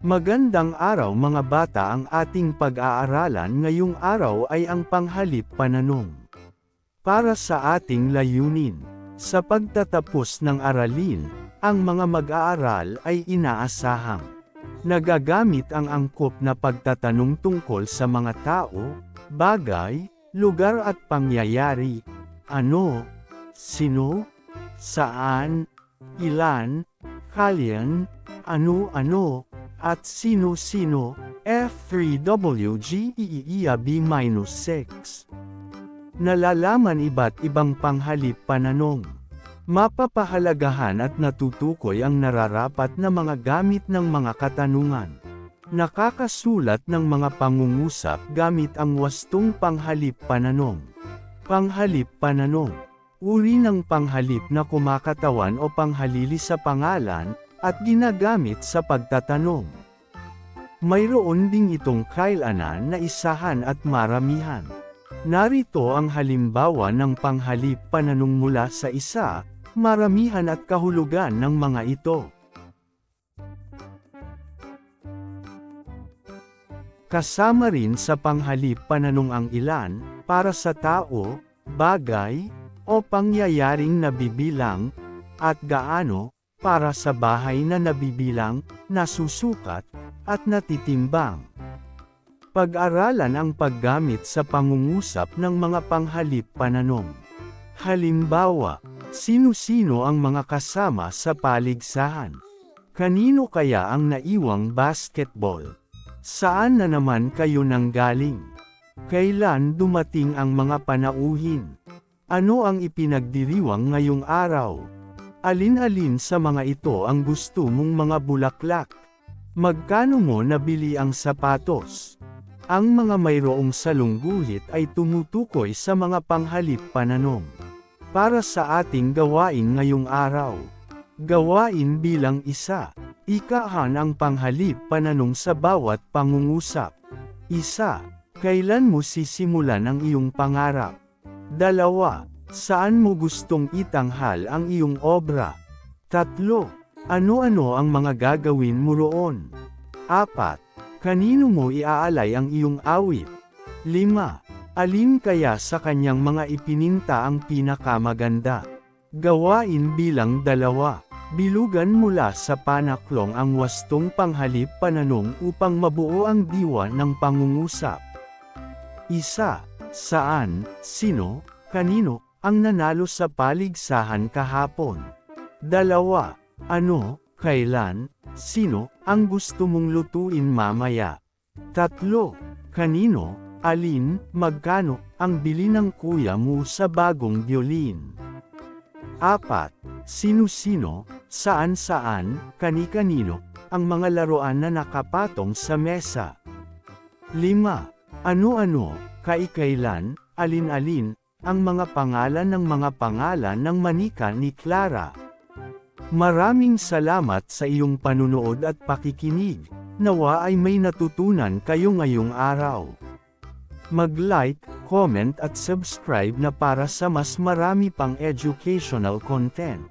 Magandang araw mga bata ang ating pag-aaralan ngayong araw ay ang panghalip pananong. Para sa ating layunin, sa pagtatapos ng aralin, ang mga mag-aaral ay inaasahang nagagamit ang angkop na pagtatanong tungkol sa mga tao, bagay, lugar at pangyayari. Ano, sino, saan, ilan, kalian, ano-ano, at sino-sino, F3WGEEB-6. Nalalaman iba't ibang panghalip pananong. Mapapahalagahan at natutukoy ang nararapat na mga gamit ng mga katanungan. Nakakasulat ng mga pangungusap gamit ang wastong panghalip pananong. Panghalip pananong. Uri ng panghalip na kumakatawan o panghalili sa pangalan, at ginagamit sa pagtatanong. Mayroon ding itong kailanan na isahan at maramihan. Narito ang halimbawa ng panghalip pananong mula sa isa, maramihan at kahulugan ng mga ito. Kasama rin sa panghalip pananong ang ilan, para sa tao, bagay, o pangyayaring nabibilang, at gaano, para sa bahay na nabibilang, nasusukat, at natitimbang. Pag-aralan ang paggamit sa pangungusap ng mga panghalip pananong. Halimbawa, sino-sino ang mga kasama sa paligsahan? Kanino kaya ang naiwang basketball? Saan na naman kayo nanggaling? Kailan dumating ang mga panauhin? Ano ang ipinagdiriwang ngayong araw? Alin-alin sa mga ito ang gusto mong mga bulaklak? Magkano mo nabili ang sapatos? Ang mga mayroong salungguhit ay tumutukoy sa mga panghalip pananong. Para sa ating gawain ngayong araw. Gawain bilang isa. Ikahan ang panghalip pananong sa bawat pangungusap. Isa. Kailan mo sisimulan ang iyong pangarap? Dalawa. Saan mo gustong itanghal ang iyong obra? Tatlo. Ano-ano ang mga gagawin mo roon? Apat. Kanino mo iaalay ang iyong awit? Lima. Alin kaya sa kanyang mga ipininta ang pinakamaganda? Gawain bilang dalawa. Bilugan mula sa panaklong ang wastong panghalip pananong upang mabuo ang diwa ng pangungusap. Isa. Saan, sino, kanino, ang nanalo sa paligsahan kahapon? Dalawa. Ano, kailan, sino, ang gusto mong lutuin mamaya? Tatlo. Kanino, alin, magkano, ang bili ng kuya mo sa bagong violin? Apat. Sino-sino, saan-saan, kani-kanino, ang mga laruan na nakapatong sa mesa? Lima. Ano-ano, kaikailan, alin-alin, ang mga pangalan ng mga pangalan ng manika ni Clara. Maraming salamat sa iyong panunood at pakikinig. Nawa ay may natutunan kayo ngayong araw. Mag-like, comment at subscribe na para sa mas marami pang educational content.